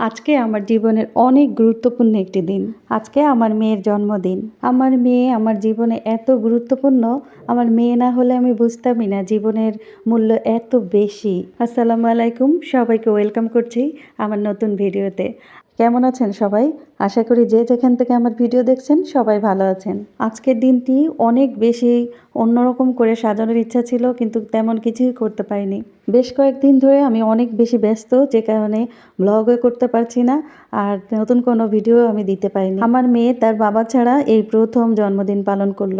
আজকে আমার জীবনের অনেক গুরুত্বপূর্ণ একটি দিন। আজকে আমার মেয়ের জন্মদিন। আমার মেয়ে আমার জীবনে এত গুরুত্বপূর্ণ, আমার মেয়ে না হলে আমি বুঝতামই না জীবনের মূল্য এত বেশি। আসসালামু আলাইকুম, সবাইকে ওয়েলকাম করছি আমার নতুন ভিডিওতে। কেমন আছেন সবাই? আশা করি যে যেখান থেকে আমার ভিডিও দেখছেন, সবাই ভালো আছেন। আজকের দিনটি অনেক বেশি অন্যরকম করে সাজানোর ইচ্ছা ছিল, কিন্তু তেমন কিছুই করতে পারিনি। বেশ কয়েকদিন ধরে আমি অনেক বেশি ব্যস্ত, যে কারণে ব্লগও করতে পারছি না, আর নতুন কোনো ভিডিও আমি দিতে পারিনি। আমার মেয়ে তার বাবা ছাড়া এই প্রথম জন্মদিন পালন করল।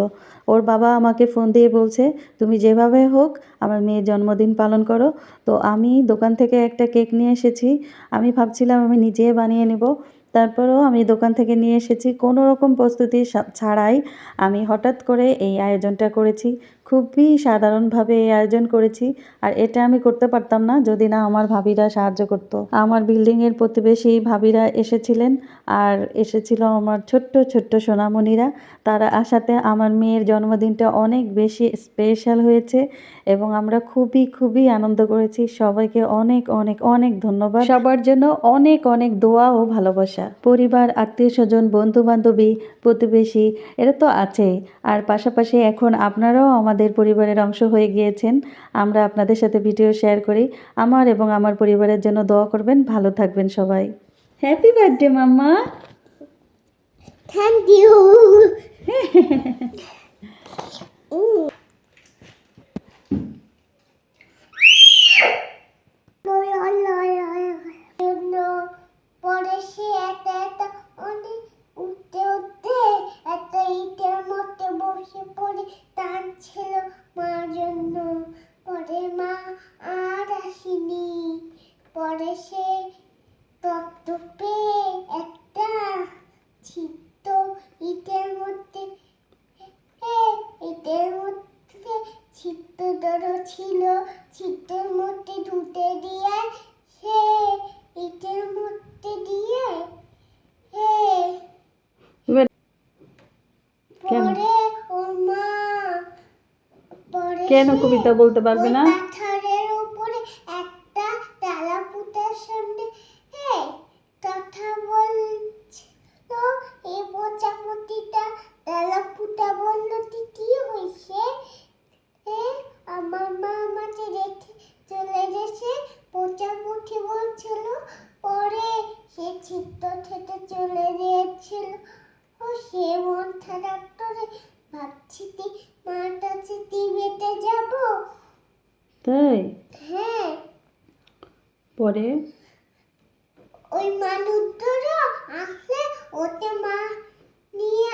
ওর বাবা আমাকে ফোন দিয়ে বলছে, তুমি যেভাবে হোক আমার মেয়ের জন্মদিন পালন করো। তো আমি দোকান থেকে একটা কেক নিয়ে এসেছি। আমি ভাবছিলাম আমি নিজে বানিয়ে নেব। তারপরেও আমি দোকান থেকে নিয়ে এসেছি। কোনো রকম প্রস্তুতি ছাড়াই আমি হঠাৎ করে এই আয়োজনটা করেছি। খুবই সাধারণভাবে এই আয়োজন করেছি। আর এটা আমি করতে পারতাম না যদি না আমার ভাবিরা সাহায্য করত। আমার বিল্ডিংয়ের প্রতিবেশী ভাবিরা এসেছিলেন আর এসেছিল আমার ছোট্ট ছোট্ট সোনামণিরা। তারা আসাতে আমার মেয়ের জন্মদিনটা অনেক বেশি স্পেশাল হয়েছে এবং আমরা খুবই খুবই আনন্দ করেছি। সবাইকে অনেক অনেক অনেক ধন্যবাদ। সবার জন্য অনেক অনেক দোয়া ও ভালোবাসা। পরিবার, আত্মীয় স্বজন বন্ধু বান্ধবী প্রতিবেশী এটা তো আছেই। আর পাশাপাশি এখন আপনারাও আমাদের পরিবারের অংশ হয়ে গিয়েছেন। আমরা আপনাদের সাথে ভিডিও শেয়ার করি। আমার এবং আমার পরিবারের জন্য দোয়া করবেন। ভালো থাকবেন সবাই। Happy birthday mamma. Thank you. পরে সে এত এত অনেক উঠতে উঠতে একটা ইটের মধ্যে বসে পড়ে টানছিল মার জন্য। পরে মা আর আসেনি। পরে সে তত্ত্ব পেয়ে একটা ছিট্ট ইটের মধ্যে ইটের মধ্যে ছিট্ট দড়ো ছিল। ছিট্টের মধ্যে ঢুকে দিয়ে সে ইটের মধ্যে দিয়ে হে পরে কেন কবিতা বলতে পারবে না? চলে গেছে। বলছিল, পরে সে থেকে চলে গিয়েছিল। ও সে ভাবছি তুই তাই? হ্যাঁ। পরে? ওই মানুষগুলো আসলে ওতে মা নিয়ে